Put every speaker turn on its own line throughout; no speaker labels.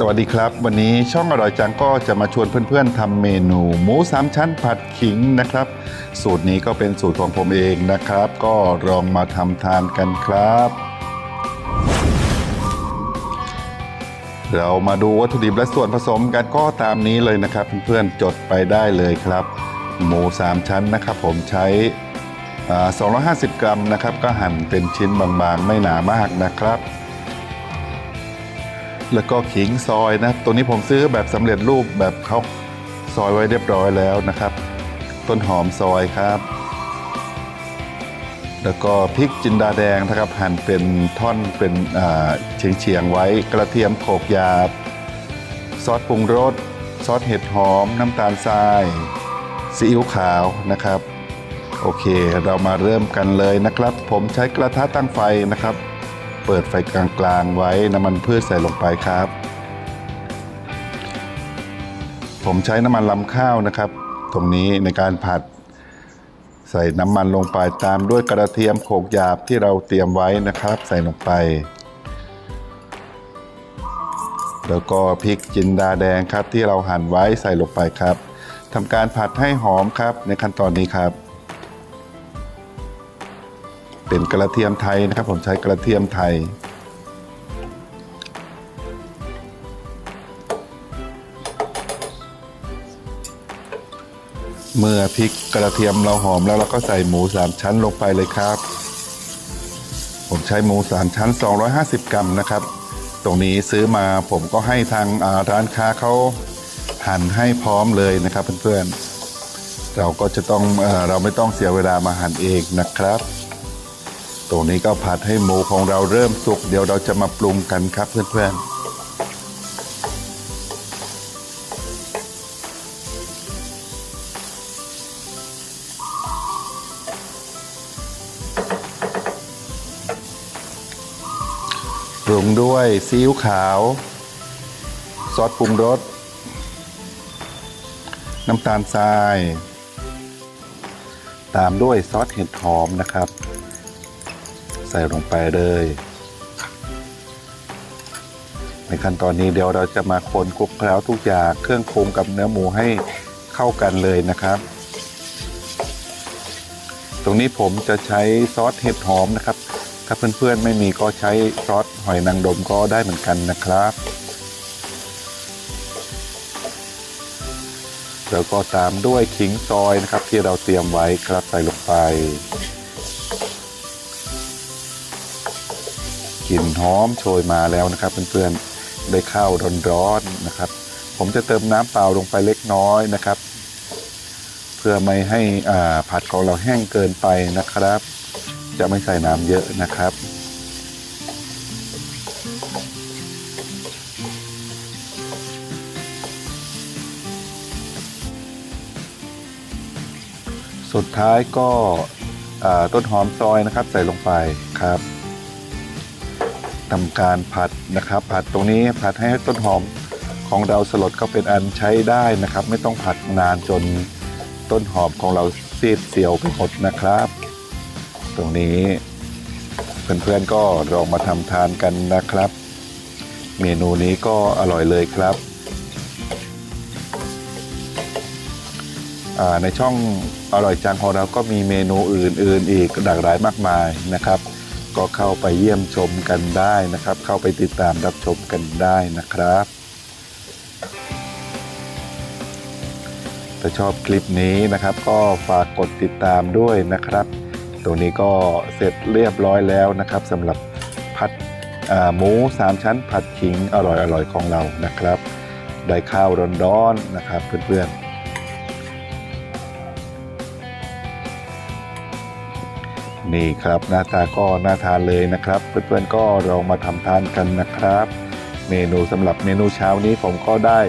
สวัสดีครับ วันนี้ช่องอร่อยจังก็จะมาชวนเพื่อนๆทำเมนู หมูสามชั้นผัดขิงนะครับ สูตรนี้ก็เป็นสูตรของผมเองนะครับ ก็ลองมาทำทานกันครับ เรามาดูวัตถุดิบและส่วนผสมกันก็ตามนี้เลยนะครับ เพื่อนๆจดไปได้เลยครับ หมูสามชั้นนะครับ ผมใช้ 250 กรัมนะครับ ก็หั่นเป็นชิ้นบางๆ ไม่หนามากนะครับ แล้วก็ขิงซอยนะตัวนี้ผมซื้อแบบสำเร็จรูปแบบเขาซอยไว้เรียบร้อยแล้วนะครับ ต้นหอมซอยครับ แล้วก็พริกจินดาแดงนะครับหั่นเป็นท่อนเป็นเฉียงเฉียงๆไว้กระเทียมโขกหยาบ ซอสปรุงรสซอสเห็ดหอม น้ำตาลทรายซีอิ๊วขาวนะครับ โอเค เรามาเริ่มกันเลยนะครับ ผมใช้กระทะตั้งไฟนะครับ เปิดไฟกลางๆไว้น้ำมันพืชใส่ลงไปครับ ผมใช้น้ำมันลำข้าวนะครับ ตรงนี้ในการผัด ใส่น้ำมันลงไปตามด้วยกระเทียมโขลกหยาบที่เราเตรียมไว้นะครับ ใส่ลงไป แล้วก็พริกจินดาแดงครับที่เราหั่นไว้ใส่ลงไปครับทำการผัดให้หอมครับในขั้นตอนนี้ครับ เป็นกระเทียมไทยนะครับ ผมใช้กระเทียมไทย เมื่อพริกกระเทียมเราหอมแล้วเราก็ใส่หมูสามชั้นลงไปเลยครับ ผมใช้หมูสามชั้น 250 กรัมนะครับ ตรงนี้ซื้อมาผมก็ให้ทางร้านค้าเขาหั่นให้พร้อมเลยนะครับเพื่อนๆเราก็จะต้องเอเราไม่ต้องเสียเวลามาหั่นเองนะครับ ตรงนี้ก็ผัดให้หมูของเราเริ่มสุก เดี๋ยวเราจะมาปรุงกันครับเพื่อนๆปรุงด้วยซีอิ๊วขาว ซอสปรุงรส น้ำตาลทราย ตามด้วยซอสเห็ดหอมนะครับ ใส่ลงไปเลย ในขั้นตอนนี้เดี๋ยวเราจะมาคนคลุกเคล้าทุกอย่างเครื่องปรุงกับเนื้อหมูให้เข้ากันเลยนะครับ ตรงนี้ผมจะใช้ซอสเห็ดหอมนะครับ ถ้าเพื่อนๆไม่มีก็ใช้ซอสหอยนางรมก็ได้เหมือนกันนะครับแล้วก็ตามด้วยขิงซอยนะครับที่เราเตรียมไว้ครับใส่ลงไป กลิ่นหอมโชยมาแล้วนะครับเพื่อนๆได้ข้าวร้อนๆนะครับ ผมจะเติมน้ำเปล่าลงไปเล็กน้อยนะครับ เพื่อไม่ให้อ่าผัดของเราแห้งเกินไปนะครับ จะไม่ใส่น้ำเยอะนะครับสุดท้ายก็ต้นหอมซอยนะครับใส่ลงไปครับ ทำการผัดนะครับ ผัดตรงนี้ผัดให้ต้นหอมของเราสลดก็เป็นอันใช้ได้นะครับ ไม่ต้องผัดนานจนต้นหอมของเราซีดเสียวไปหมดนะครับ ตรงนี้เพื่อนๆก็ลองมาทำทานกันนะครับ เมนูนี้ก็อร่อยเลยครับในช่องอร่อยจังของเราก็มีเมนูอื่น ๆ อีกหลากหลายมากมายนะครับ ก็เข้าไปเยี่ยมชมกันได้นะครับ เข้าไปติดตามรับชมกันได้นะครับ ถ้าชอบคลิปนี้นะครับ ก็ฝากกดติดตามด้วยนะครับตรงนี้ก็เสร็จเรียบร้อยแล้วนะครับสำหรับผัดหมูสามชั้นผัดขิงอร่อยๆของเรานะครับ ได้ข้าวร้อนๆนะครับเพื่อนๆ นี่ครับหน้าตาก็น่าทานเลยนะครับ เพื่อนๆก็ลองมาทำทานกันนะครับ เมนูสำหรับเมนูเช้านี้ผมก็ได้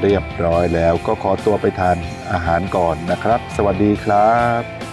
เรียบร้อยแล้วก็ขอตัวไปทานอาหารก่อนนะครับ สวัสดีครับ